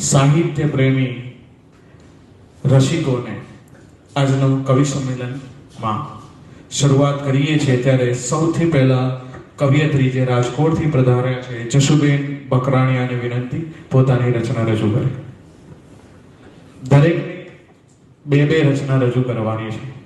સાહિત્ય પ્રેમી રસિકોને આજનું કવિ સંમેલનમાં શરૂઆત કરીએ છીએ. ત્યારે સૌથી પહેલા કવિયત્રી જે રાજકોટથી પધાર્યા છે જશુબેન બકરાણીયાને વિનંતી, પોતાની રચના રજૂ કરે. દરેક બે બે રચના રજૂ કરવાની છે.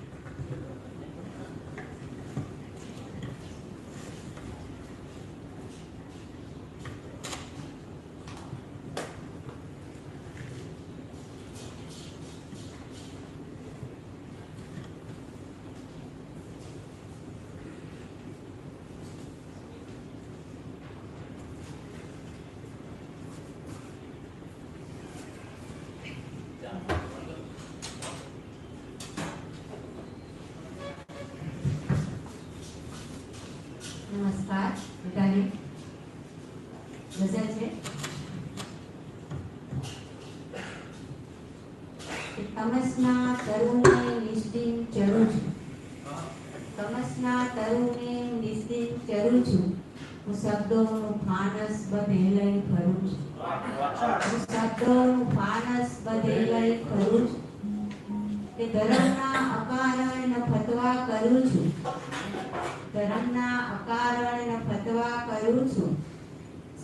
ગઝલ છે? તમસના તરુણે નિસ્દિન ચરું છું. તમસના તરુણે નિસ્દિન ચરું છું. હું શબ્દોનું ફાનસ બધે લઈ ફરું છું. હું શબ્દોનું ફાનસ બધે લઈ ફરું છું. કે ધર્મના અકારણ ફતવા કરું છું. ધર્મના અકારણ ફતવા કરું છું.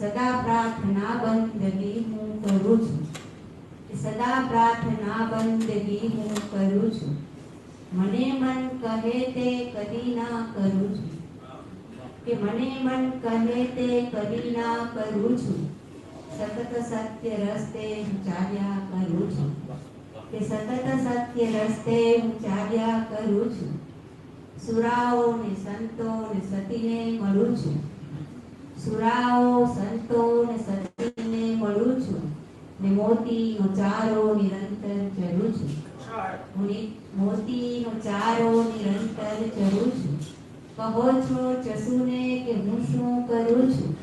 સદા પ્રાર્થના બંદગી હું કરું છું. સદા પ્રાર્થના બંદગી હું કરું છું. મને મન કહે તે કદી ના કરું છું. કે મને મન કહે તે કદી ના કરું છું. સતત સત્ય રસ્તે હું ચાલ્યા કરું છું. કે સતત સત્ય રસ્તે હું ચાલ્યા કરું છું. સુરાઓ ને સંતો ને સતીને મળું છું. સુરાઓ સંતો ને સંતીને મળું છું. ને મોતીનો ચારો નિરંતર ચરું છું. હું મોતી નો ચારો નિરંતર ચરું છું. કહો છો ચસુને કે હું શું કરું છું?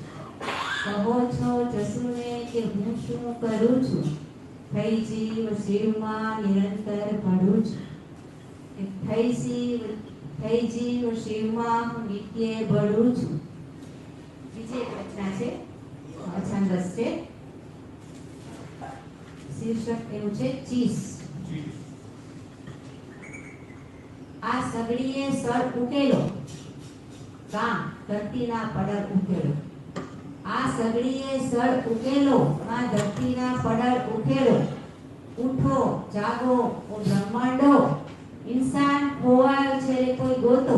કહો છો ચસુને કે હું શું કરું છું? થઈ જીવ શિવમાં નિરંતર ભળું છું. થઈ જીવ થઈ જીવ શિવમાં હું નિત્ય ભળું છું. બીજી એક રચના છે અછંદસ છે શીર્ષક એવું છે, ચીસ. આ સગડીએ સર ઉકેલો. કામ ધરતીના પડર ઉકેલો. આ સગડીએ સર ઉકેલો આ ધરતીના પડર ઉકેલો. ઉઠો, જાગો, ઓ બ્રહ્માંડો ઇન્સાન ખોવાયો છે રે કોઈ ગોતો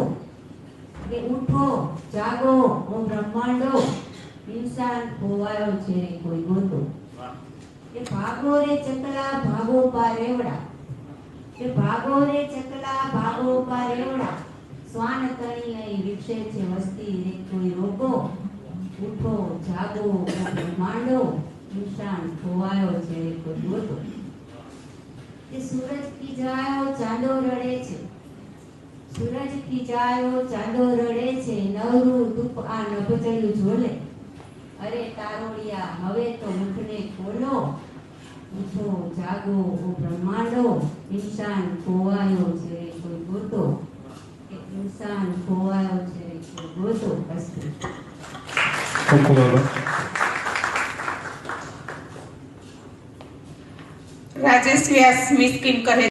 કે ઉઠો જાગો ઓ બ્રહ્માંડો ઇન્સાન ખોવાયો છે કોઈ ગોતો એ ભાગો રે ચકલા ભાગો પા રેવડા. એ ભાગો રે ચકલા ભાગો પા રેવડા. સ્વાન તણી લઈ વિક્ષે છે વસ્તી રે કોઈ રોકો. ઉઠો, જાગો બ્રહ્માંડો ઇન્સાન ખોવાયો છે કોઈ ગોતો એ સૂરજ ખીજાયો ચાંદો રડે છે. સૂરજ ખીજાયો ચાંદો રડે છે નવરું ધૂપ આ નભચલું ઝોલે. અરે તારોડિયા હવે તો મુખને ખોલો. ઉઠો જાગો ઓ બ્રહ્માંડો. ઇન્સાન ખોવાયો છે કોઈ ગોતો. કે ઇન્સાન ખોવાયો છે કોઈ ગોતો રાજેશ વ્યાસ મિસ્કિન કહે